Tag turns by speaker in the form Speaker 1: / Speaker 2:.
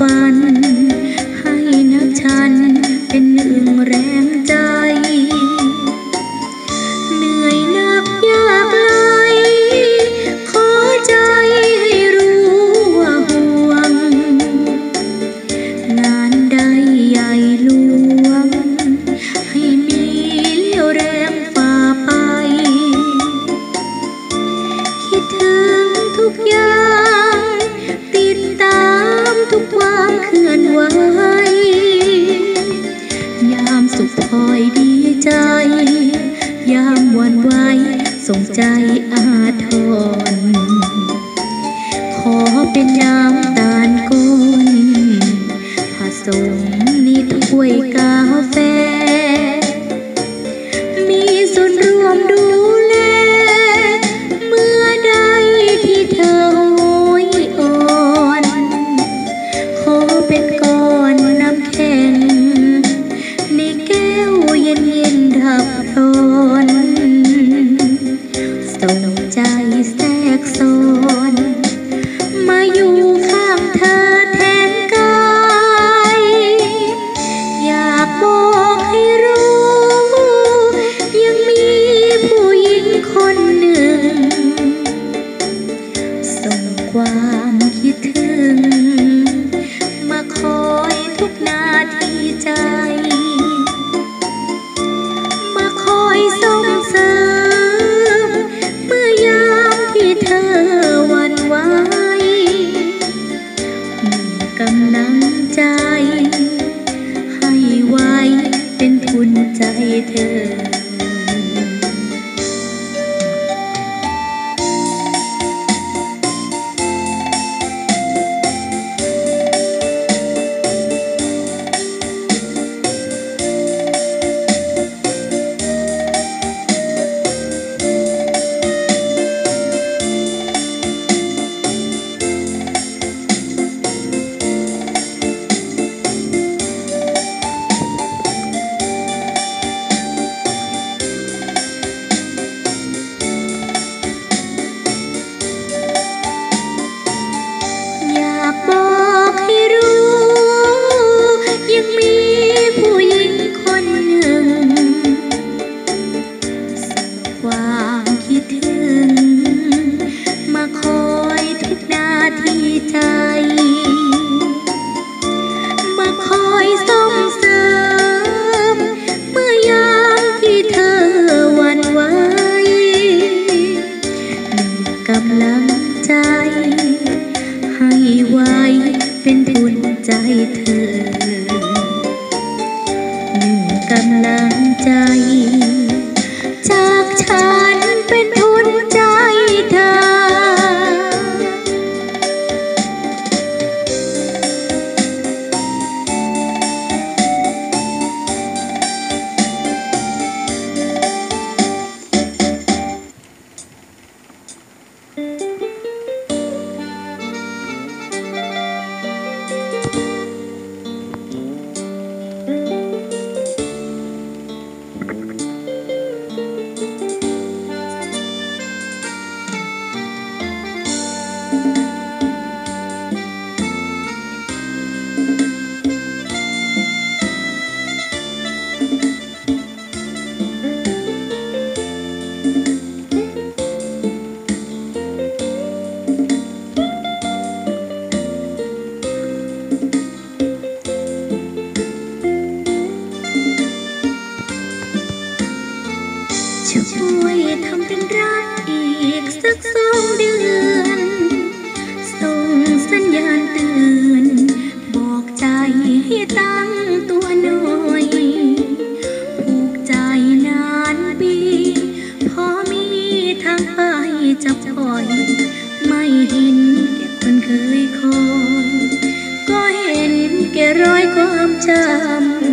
Speaker 1: fun. อยดีใจ ยามวันไว้สงใจอาทรขอเป็นยามตานก้ baby. เป็นบุญใจเธอ วยทำเป็นรักอีกสักสองเดือน ส่งสัญญาณเตือนบอกใจให้ตั้งตัวหน่อยผูกใจนานปีพอมีทางไปจะปล่อย ไม่เห็นแก่คนเคยคอย ก็เห็นแก่รอยความจำ